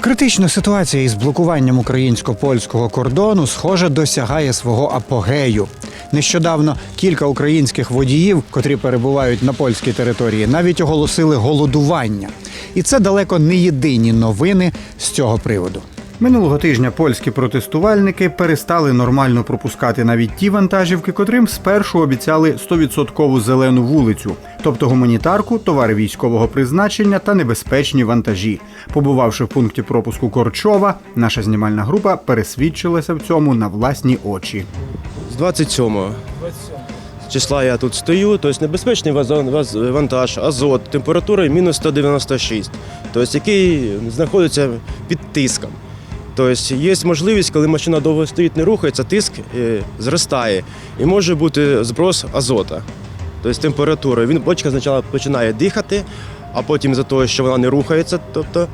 Критична ситуація із блокуванням українсько-польського кордону, схоже, досягає свого апогею. Нещодавно кілька українських водіїв, котрі перебувають на польській території, навіть оголосили голодування. І це далеко не єдині новини з цього приводу. Минулого тижня польські протестувальники перестали нормально пропускати навіть ті вантажівки, котрим спершу обіцяли 100% зелену вулицю, тобто гуманітарку, товари військового призначення та небезпечні вантажі. Побувавши в пункті пропуску Корчова, наша знімальна група пересвідчилася в цьому на власні очі. З 27-го числа я тут стою, тобто небезпечний вантаж, азот, температура мінус 196, тобто який знаходиться під тиском. Тобто є можливість, коли машина довго стоїть, не рухається, тиск е, зростає і може бути зброс азота. Тобто температура. Він бочка спочатку починає дихати, а потім за того, що вона не рухається, тобто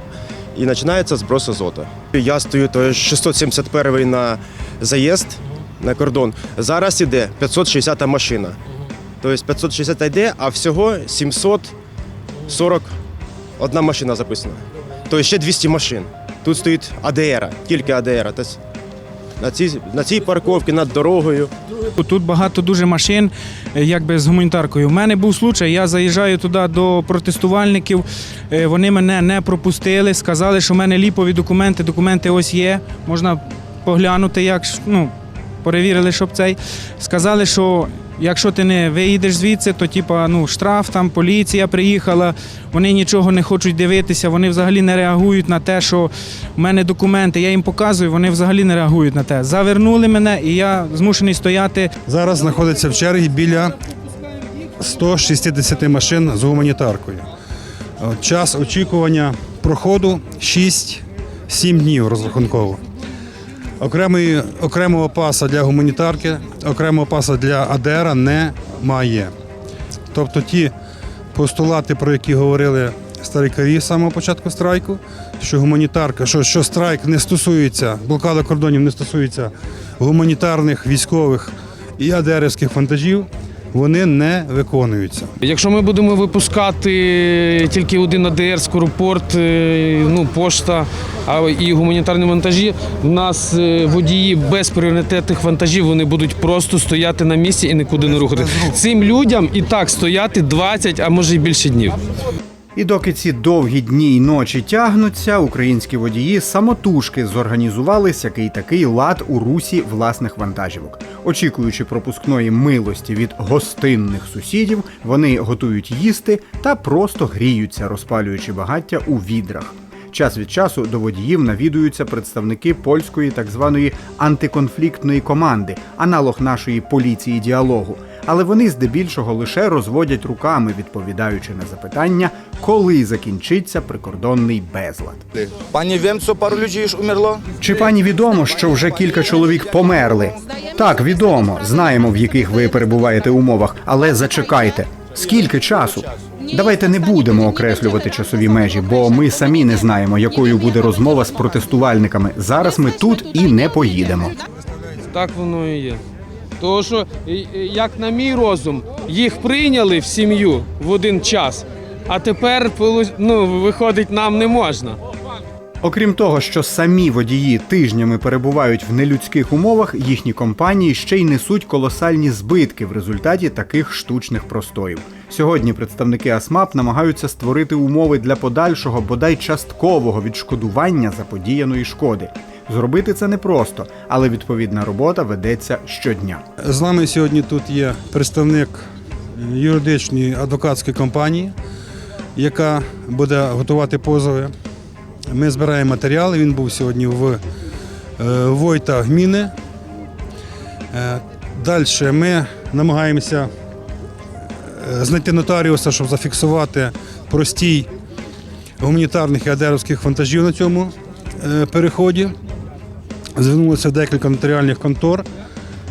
і починається зброс азоту. Я стою то 671 на заїзд на кордон. Зараз іде 560 машина. Тобто 560 йде, а всього 741 машина записана. Тобто ще 200 машин. Тут стоїть АДР, тільки АДР. На цій, на цій парковці над дорогою. Тут багато дуже машин, якби з гуманітаркою. У мене був случай, я заїжджаю туди до протестувальників. е, Вони мене не пропустили, сказали, що в мене ліпові документи. Документи ось є. Можна поглянути, як ну, перевірили, щоб цей. Сказали, що якщо ти не виїдеш звідси, то типа ну штраф, там поліція приїхала. Вони нічого не хочуть дивитися. Вони взагалі не реагують на те, що в мене документи. Я їм показую, вони взагалі не реагують на те. Завернули мене, і я змушений стояти Зараз знаходиться в черзі біля 160 машин з гуманітаркою. Час очікування проходу 6-7 днів розрахунково. Окремої, окремого паса для гуманітарки, окремого паса для АДР немає. Тобто ті постулати, про які говорили старикарі з самого початку страйку, що гуманітарка, що, що страйк не стосується, блокада кордонів не стосується гуманітарних, військових і АДРівських вантажів, вони не виконуються. Якщо ми будемо випускати тільки один АДР, скоропорт, е, ну, пошта а і гуманітарні вантажі, у нас е, водії без пріоритетних вантажів вони будуть просто стояти на місці і нікуди не рухати. Цим людям і так стояти 20, а може й більше днів. І доки ці довгі дні й ночі тягнуться, українські водії самотужки зорганізували сякий такий лад у русі власних вантажівок. Очікуючи пропускної милості від гостинних сусідів, вони готують їсти та просто гріються, розпалюючи багаття у відрах. Час від часу до водіїв навідуються представники польської так званої антиконфліктної команди, аналог нашої поліції діалогу. Але вони здебільшого лише розводять руками, відповідаючи на запитання, коли закінчиться прикордонний безлад. Wiem, co paru ludzi już umierło? Чи пані відомо, що вже кілька чоловік померли? Так, відомо. Знаємо, в яких ви перебуваєте умовах, але зачекайте. Скільки часу? Давайте не будемо окреслювати часові межі, бо ми самі не знаємо, якою буде розмова з протестувальниками. Зараз ми тут і не поїдемо. Так воно і є. Тому що, як на мій розум, їх прийняли в сім'ю в один час, а тепер ну, виходить, нам не можна. Окрім того, що самі водії тижнями перебувають в нелюдських умовах, їхні компанії ще й несуть колосальні збитки в результаті таких штучних простоїв. Сьогодні представники АСМАП намагаються створити умови для подальшого, бодай часткового відшкодування заподіяної шкоди. Зробити це непросто, але відповідна робота ведеться щодня. З нами сьогодні тут є представник юридичної адвокатської компанії, яка буде готувати позови. Ми збираємо матеріали. Він був сьогодні в е, Войта Гміни. Далі ми намагаємося е, знайти нотаріуса, щоб зафіксувати простій гуманітарних і адеровських вантажів на цьому е, переході. Звернулося декілька нотаріальних контор.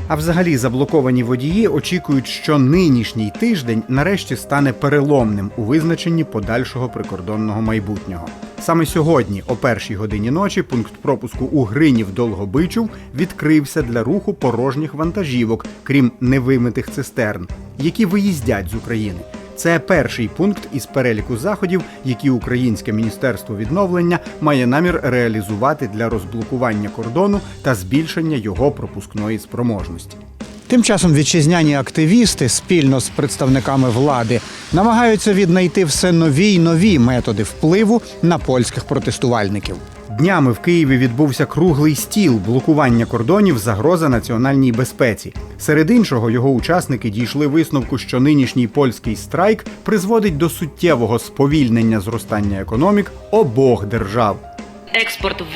А взагалі заблоковані водії очікують, що нинішній тиждень нарешті стане переломним у визначенні подальшого прикордонного майбутнього. Саме сьогодні, о першій годині ночі, пункт пропуску у Гринів Долгобичув відкрився для руху порожніх вантажівок, крім невимитих цистерн, які виїздять з України. Це перший пункт із переліку заходів, які Українське міністерство відновлення має намір реалізувати для розблокування кордону та збільшення його пропускної спроможності. Тим часом вітчизняні активісти спільно з представниками влади намагаються віднайти все нові й нові методи впливу на польських протестувальників. Днями в Києві відбувся круглий стіл блокування кордонів, загроза національній безпеці. Серед іншого, його учасники дійшли висновку, що нинішній польський страйк призводить до суттєвого сповільнення зростання економік обох держав. експорт в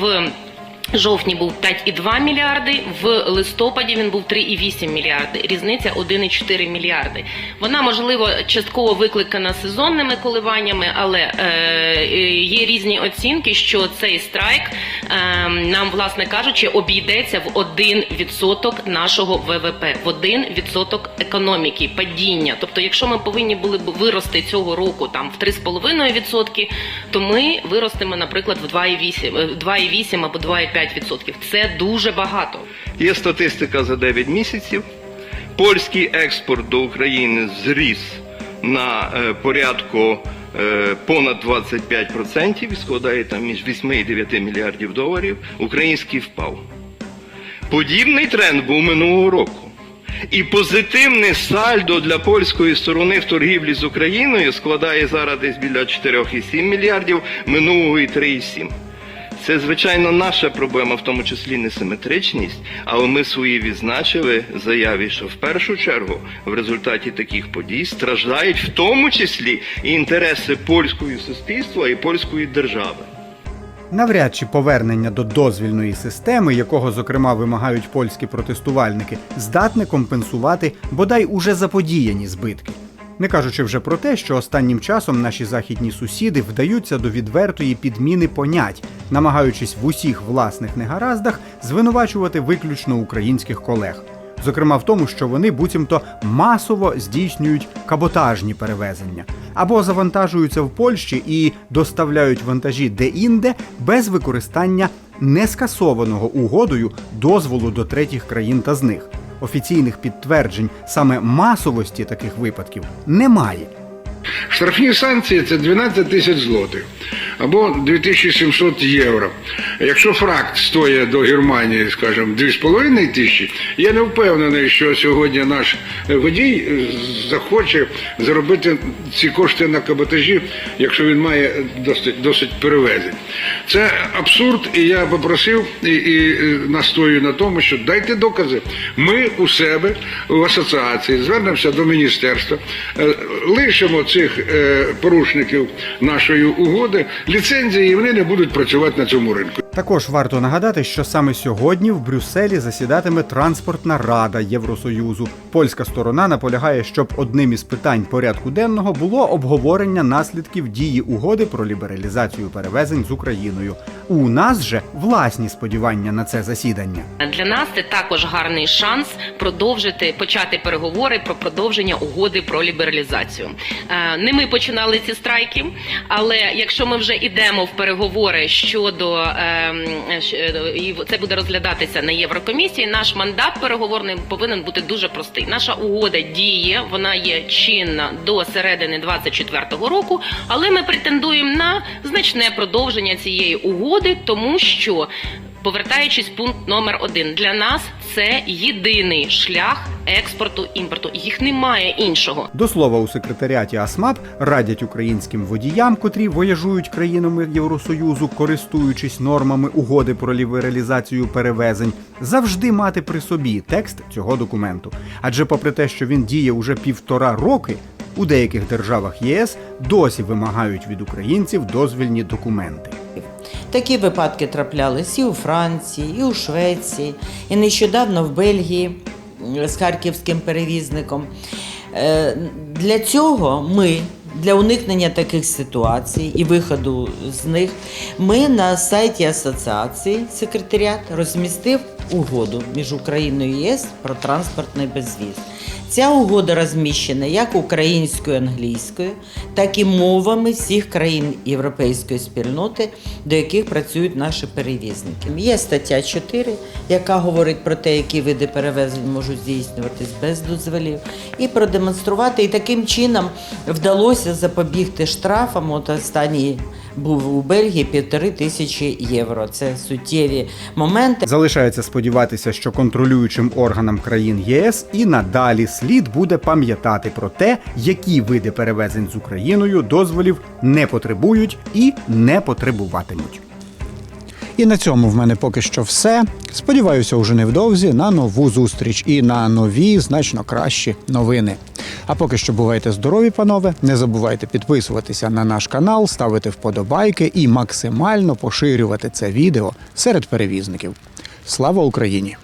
жовтні був 5,2 мільярди, в листопаді він був 3,8 мільярди. Різниця 1,4 мільярди. Вона можливо частково викликана сезонними коливаннями, але е, е, є різні оцінки, що цей страйк е, нам, власне кажучи, обійдеться в 1% нашого ВВП, в 1% економіки, падіння. Тобто, якщо ми повинні були б вирости цього року там в 3,5%, то ми виростемо, наприклад, в 2,8, е, 2,8 або 2,5%. Це дуже багато. Є статистика за 9 місяців. Польський експорт до України зріс на е, порядку е, понад 25% і складає там між 8 і 9 мільярдів доларів. Український впав. Подібний тренд був минулого року. І позитивне сальдо для польської сторони в торгівлі з Україною складає зараз десь біля 4,7 мільярдів, минулого і 3,7. Це, звичайно, наша проблема, в тому числі несиметричність, але ми свої відзначили заяві, що в першу чергу в результаті таких подій страждають в тому числі і інтереси польського суспільства і польської держави. Навряд чи повернення до дозвільної системи, якого зокрема вимагають польські протестувальники, здатне компенсувати бодай уже заподіяні збитки. Не кажучи вже про те, що останнім часом наші західні сусіди вдаються до відвертої підміни понять, намагаючись в усіх власних негараздах звинувачувати виключно українських колег. Зокрема, в тому, що вони буцімто масово здійснюють каботажні перевезення або завантажуються в Польщі і доставляють вантажі де-інде без використання нескасованого угодою дозволу до третіх країн та з них. Офіційних підтверджень саме масовості таких випадків немає. Штрафні санкції це 12 тисяч злотих або 2700 євро. Якщо фракт стоїть до Германії, скажімо, 2,5 тисячі, я не впевнений, що сьогодні наш водій захоче заробити ці кошти на каботажі, якщо він має досить, досить перевезень. Це абсурд, і я попросив і, і настою на тому, що дайте докази. Ми у себе в асоціації звернемося до міністерства, е, лишимо цих е, порушників нашої угоди ліцензії, і вони не будуть працювати на цьому ринку. Також варто нагадати, що саме сьогодні в Брюсселі засідатиме транспортна рада Євросоюзу. Польська сторона наполягає, щоб одним із питань порядку денного було обговорення наслідків дії угоди про лібералізацію перевезень з Україною. У нас же власні сподівання на це засідання. Для нас це також гарний шанс продовжити почати переговори про продовження угоди про лібералізацію. Не ми починали ці страйки, але якщо ми вже йдемо в переговори щодо ем, е, і це буде розглядатися на Єврокомісії, наш мандат переговорний повинен бути дуже простий. Наша угода діє, вона є чинна до середини 24-го року, але ми претендуємо на значне продовження цієї угоди, тому що Повертаючись пункт номер один, для нас це єдиний шлях експорту імпорту. Їх немає іншого. До слова, у секретаріаті АСМАП радять українським водіям, котрі вояжують країнами Євросоюзу, користуючись нормами угоди про лібералізацію перевезень, завжди мати при собі текст цього документу. Адже, попри те, що він діє уже півтора роки, у деяких державах єС досі вимагають від українців дозвільні документи. Такі випадки траплялись і у Франції, і у Швеції, і нещодавно в Бельгії з харківським перевізником. Е, Для цього ми Для уникнення таких ситуацій і виходу з них ми на сайті асоціації секретаріат розмістив угоду між Україною і ЄС про транспортний безвіз. Ця угода розміщена як українською, англійською, так і мовами всіх країн європейської спільноти, до яких працюють наші перевізники. Є стаття 4, яка говорить про те, які види перевезень можуть здійснюватись без дозволів, і продемонструвати. І таким чином вдалося запобігти штрафам. От останній був у Бельгії півтори тисячі євро. Це суттєві моменти. Залишається сподіватися, що контролюючим органам країн ЄС і надалі слід буде пам'ятати про те, які види перевезень з Україною дозволів не потребують і не потребуватимуть. І на цьому в мене поки що все. Сподіваюся, уже невдовзі на нову зустріч і на нові, значно кращі новини. А поки що бувайте здорові, панове. Не забувайте підписуватися на наш канал, ставити вподобайки і максимально поширювати це відео серед перевізників. Слава Україні!